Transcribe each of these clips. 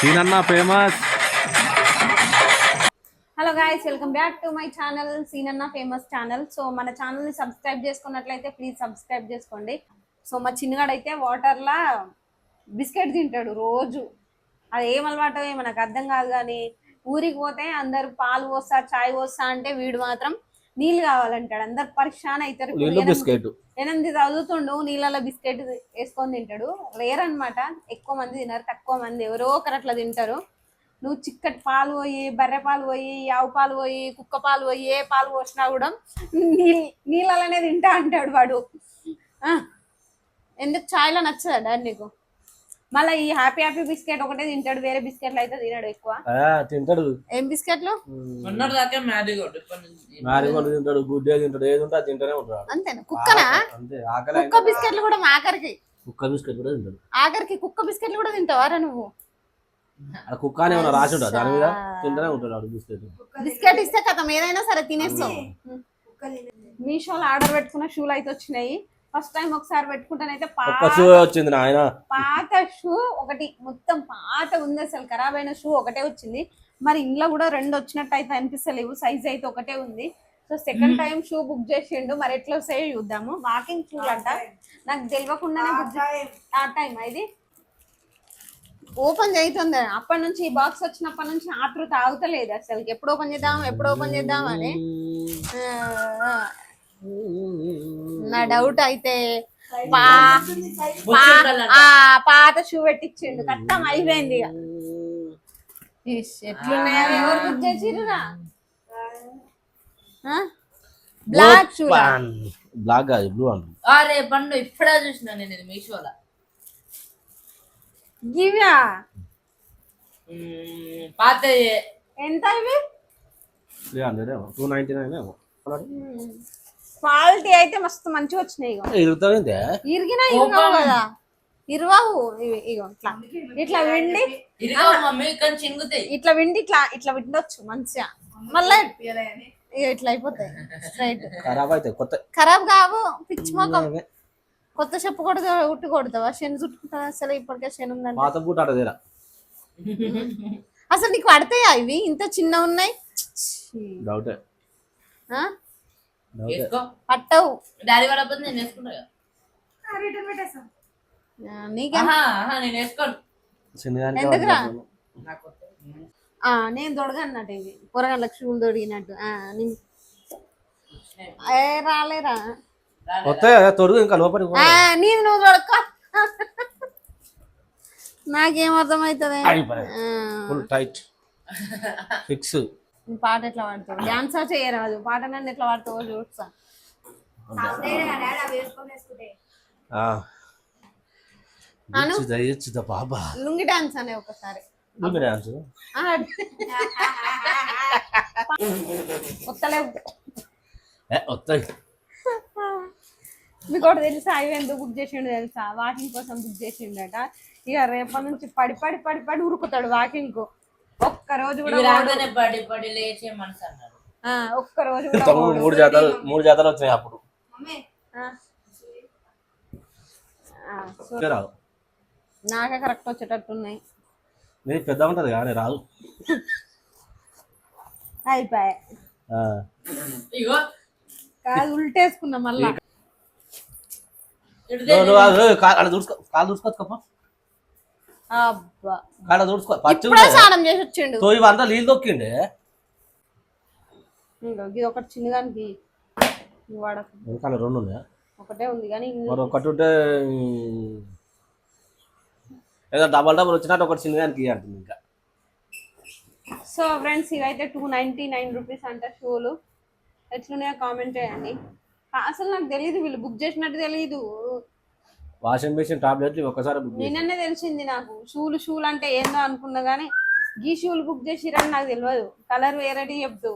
Seenanna famous. Hello guys welcome back to my channel Seenanna famous channel so మన ఛానల్ని subscribe చేసుకున్నట్లయితే please subscribe చేసుకోండి. So మా చిన్నగాడైతే వాటర్లా biscuit తింటాడు రోజు. అది ఏం అలవాటో ఏమో నాకు అర్థం కాదు కానీ ఊరికి పోతే అందరు పాలు పోస్తా చాయ్ పోస్తా అంటే వీడు మాత్రం నీళ్ళు కావాలంటాడు. అందరు పరిశాన్ అవుతారు. ఎనిమిది- చదువుతుండు నీళ్ళలో బిస్కెట్ వేసుకొని తింటాడు. రేర్ అన్నమాట ఎక్కువ మంది తినరు తక్కువ మంది. ఎవరో ఒకరు అట్లా తింటారు. నువ్వు చిక్కటి పాలు పోయి బర్రె పాలు పోయి ఆవు పాలు పోయి కుక్క పాలు పోయి ఏ పాలు పోసినా కూడా నీళ్ళు నీళ్ళలోనే తింటా అంటాడు వాడు. ఎందుకు ఛాయ్లో నచ్చదా డాడీ నీకు? మళ్ళీ ఈ హ్యాపీ హ్యాపీ బిస్కెట్ ఒకటే తింటాడు వేరే బిస్కెట్లు అయితే తినడు ఎక్కువ. తింటాడు. ఏం బిస్కెట్లు? మ్యారీగోల్డ్ తింటాడు గుడ్ డే తింటాడు ఏది ఉంటే తింటూనే ఉంటాడు. అంతేనా? కుక్కనా? అంతే ఆకలి కుక్క బిస్కెట్లు కూడా ఆఖరికి. కుక్క బిస్కెట్ కూడా తింటాడు. ఆఖరికి కుక్క బిస్కెట్లు కూడా తింటావారా నువ్వు? ఆ కుక్క అని ఏమైనా రాసి ఉంటాడు? దాని మీద తింటూనే ఉంటాడు బిస్కెట్ బిస్కెట్ ఇస్తే కథం ఏదైనా సరే తినేస్తాం. మీషోలో ఆర్డర్ పెట్టుకున్న షూలు అయితే వచ్చినాయి. ఫస్ట్ టైం ఒకసారి పెట్టుకుంటానైతే పాత షూ వచ్చింది నాయన. పాత షూ ఒకటి మొత్తం పాత ఉంది అసలు ఖరాబ్ అయిన షూ ఒకటే వచ్చింది. మరి ఇంట్లో కూడా రెండు వచ్చినట్టు అయితే అనిపిస్తలేవు సైజ్ అయితే ఒకటే ఉంది. So second time shoe book చేసిండు మరి ఎట్లా వస్తాయో చూద్దాము. వాకింగ్ షూ అంట నాకు తెలియకుండానే బుక్ ఆ టైం ఇది? ఓపెన్ చేస్తుంది అప్పటి నుంచి ఈ బాక్స్ వచ్చినప్పటి నుంచి ఆతృత ఆగుతలేదు అసలు. ఎప్పుడు ఓపెన్ చేద్దాం ఎప్పుడు ఓపెన్ చేద్దాం అని. నా డౌట్ అయితే పాత షూ పెట్టించిండు. కట్టం అయిపోయింది ఎట్లున్నాయో ఎవరు బుక్ బ్లాక్ షూ బ్లాక్ కాదు బ్లూ అరే ఇప్పుడే చూసిన నేను ఇది మీషోలో. గివ్యా? మ్మ్, పాత ఎంత ఇవి? త్రీ హండ్రెడ్ ఏమో టూ నైన్టీ నైన్ ఏమో క్వాలిటీ అయితే మస్తు మంచిగా వచ్చినాయి ఇగో. ఇరిగినా ఇరగవు కదా. ఇరవవు. ఇవి ఇగో ఇట్లా. ఇట్లా విండి. ఇట్లా విండి ఇట్లా ఇట్లా విండొచ్చు మంచిగా. మళ్ళీ ఇగో ఇట్లా అయిపోతాయి స్ట్రైట్ ఖరాబ్ అయితే కొత్త ఖరాబ్ కావు పిచ్చి మొఖం కొత్త చెప్పు కొడుతా ఉట్టి కొడతావా? శని చుట్టుకుంటా అసలు ఇప్పటికే శని పాత బూట తీరా. అసలు నీకు పడతాయా ఇవి? ఇంత చిన్న ఉన్నాయి? డౌటే. పట్టవు. డాడీ పడకపోతే నేను వేసుకుంటా నేను వేసుకోను. నేను దొడగన్నట్టు ఇవి కూరగాయలకు షూలు దొడిగినట్టు ఆ, నీ- ఏ రాలేరా? తొడుగు ఇంకా నువ్వు దొడక నాకేం అర్థమవుతుంది? ఫుల్ టైట్ ఫిక్స్ పాట ఎట్లా పాడతావు? డాన్స్ చేయరాదు పాట నన్ను ఎట్లా పాడతావో చూస్తా. అను? దయచుదా బాబా. లుంగి డాన్స్ అనే ఒకసారి. డాన్స్? మీకు ఒకటి తెలుసా? అవి ఎందుకు బుక్ చేసిండు తెలుసా? వాకింగ్ కోసం బుక్ చేసిండట. ఇక రేపటి నుంచి పడి పడి పడి పడి ఉరుకుతాడు వాకింగ్కు. ఒక్క రోజు కూడా ఇవి పోడు. రాగానే పడి పడి లేచే మనసు అన్నాడు. ఆ, ఒక్క రోజు కూడా తమ్ముడు పోడు. మూడు జాతలు మూడు జాతలు వచ్చినాయి అప్పుడు. ఆ. ఆ, సో రాదు నాకే కరెక్ట్ వచ్చేటట్టున్నాయి నీది పెద్ద ఉంటది కానీ రాదు. అయిపోయాయి. ఆ. ఇగో. కాదు ఉల్టేసుకున్నా మళ్ళా. ఇటు నువ్వు- నువ్వు అది కా- అలా దూసుకో కాలు దూసుకోవచ్చుకోపా ఇప్పుడే స్నానం చేసి వచ్చిండు. తో ఇవంతా నీళ్ళు ఇంకో ఇది ఒకటి చిన్నదానికి వాడకు. వెనకాల రెండు ఉన్నాయా? ఒకటే ఉంది కానీ ఇన్ని- మరి ఒకటి ఉంటే ఉమ్, ఏదో డబల్ డబల్ వచ్చినట్టు ఒకటి చిన్నదానికి అంటుంది ఇంకా. సో ఫ్రెండ్స్ ఇవైతే టూ నైంటీ నైన్ రూపీస్ అంట షూలు. ఎట్లున్నాయో కామెంట్ చేయండి. అసలు నాకు తెలియదు వీళ్ళు బుక్ చేసినట్టు తెలియదు వాషింగ్ మెషిన్ టాబ్లెట్లు ఒక్కసారి బుక్ నిన్ననే తెలిసింది నాకు. షూలు షూలు అంటే ఏందో అనుకున్నా కానీ ఈ షూలు బుక్ చేసిరని నాకు తెలియదు కలర్ వేరేటి చెప్తూ.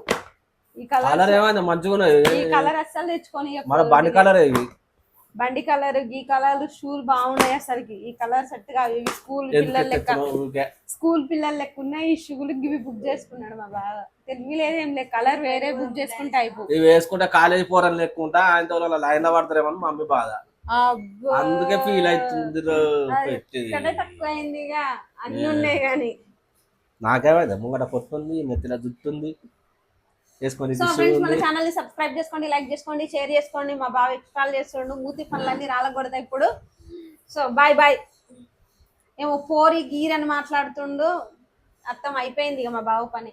ఈ కలర్ ఏమైంది? మంచిగా ఈ కలర్ అస్సలు తెచ్చుకొని మన బండి కలర్ ఇవి? బండి కలర్ ఈ కలర్ షూలు బాగున్నాయి అసలుకి. ఈ కలర్ సెట్ కావు. ఇవి స్కూల్ పిల్లల లెక్క? స్కూల్ పిల్లలు లెక్క ఉన్నాయి. ఈ షూలు ఇవి బుక్ చేసుకున్నాడు మా బాగా తెలివి లేదేం లేదు. కలర్ వేరే బుక్ చేసుకుంటే అయిపో ఇవి వేసుకుంటే కాలేజీ పోరని లెక్కుంటా ఆయనతో లైన్ పడతారేమో అని మమ్మీ బాధ. అందుకే ఫీల్ అవుతుంది అన్ని ఉన్నాయి కానీ. నాకేమైంది ముంగట పొత్తుంది నెత్తిన జుట్టు ఉంది వేసుకొని సో దిష్టి ఫ్రెండ్స్ మన ఉంది. ఛానల్ని సబ్స్క్రైబ్ చేసుకోండి లైక్ చేసుకోండి షేర్ చేసుకోండి. మా బావ ఎక్స్ట్రాల్ చేస్తుండు. మూతి పనులన్నీ రాలకూడదు ఇప్పుడు. సో బాయ్ బాయ్ ఏమో పోరి గీర్ అని మాట్లాడుతుండు. అర్థం అయిపోయింది ఇక మా బావ పని.